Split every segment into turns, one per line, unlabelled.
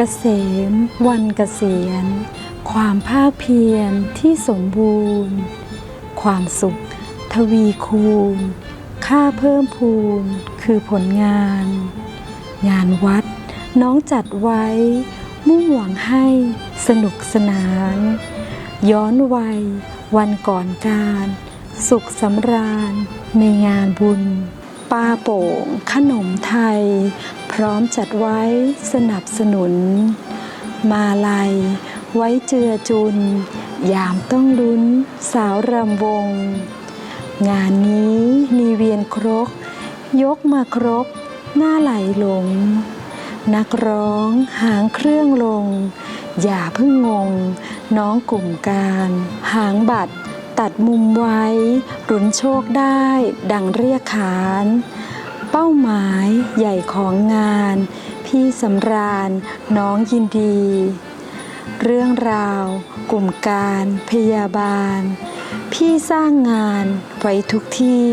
เกษม วันเกษียณ ความภาคเพียรที่สมบูรณ์ ความสุข ทวีคูณ ค่าเพิ่มพูนคือผลงาน งานวัดน้องจัดไว้ มุ่งหวังให้สนุกสนาน ย้อนวัย วันก่อนการ สุขสำราญในงานบุญ ปาโป่ง ขนมไทย พร้อมจัดไว้สนับสนุน มาลัย ไว้เจือจุน ยามต้องลุ้น สาวรำวง งานนี้มีเวียนครก ยกมาครบ หน้าไหลหลง นักร้องหางเครื่องลง อย่าเพิ่งงง น้องกลุ่มการ หางบัตร ตัดมุมไว้รุนโชคได้ดังเรียกขาน เป้าหมายใหญ่ของงาน พี่สำราญน้องยินดี เรื่องราว กลุ่มการพยาบาล พี่สร้างงานไว้ทุกที่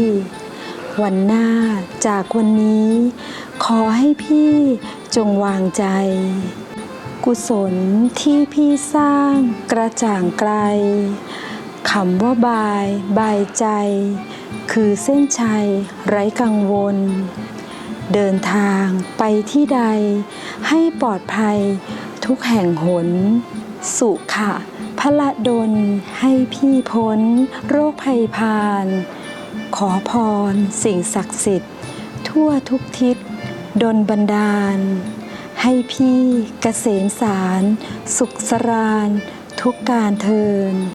วันหน้าจากวันนี้ ขอให้พี่จงวางใจ กุศลที่พี่สร้างกระจ่างไกล คำว่าบาย บายใจ คือเส้นชัย ไร้กังวล เดินทางไปที่ใด ให้ปลอดภัย ทุกแห่งหน สุขะพละดลให้พี่พ้น โรคภัยพาน ขอพรสิ่งศักดิ์สิทธิ์ ทั่วทุกทิศ ดลบันดาล ให้พี่เกษมสาร สุขสราน ทุกการเทิน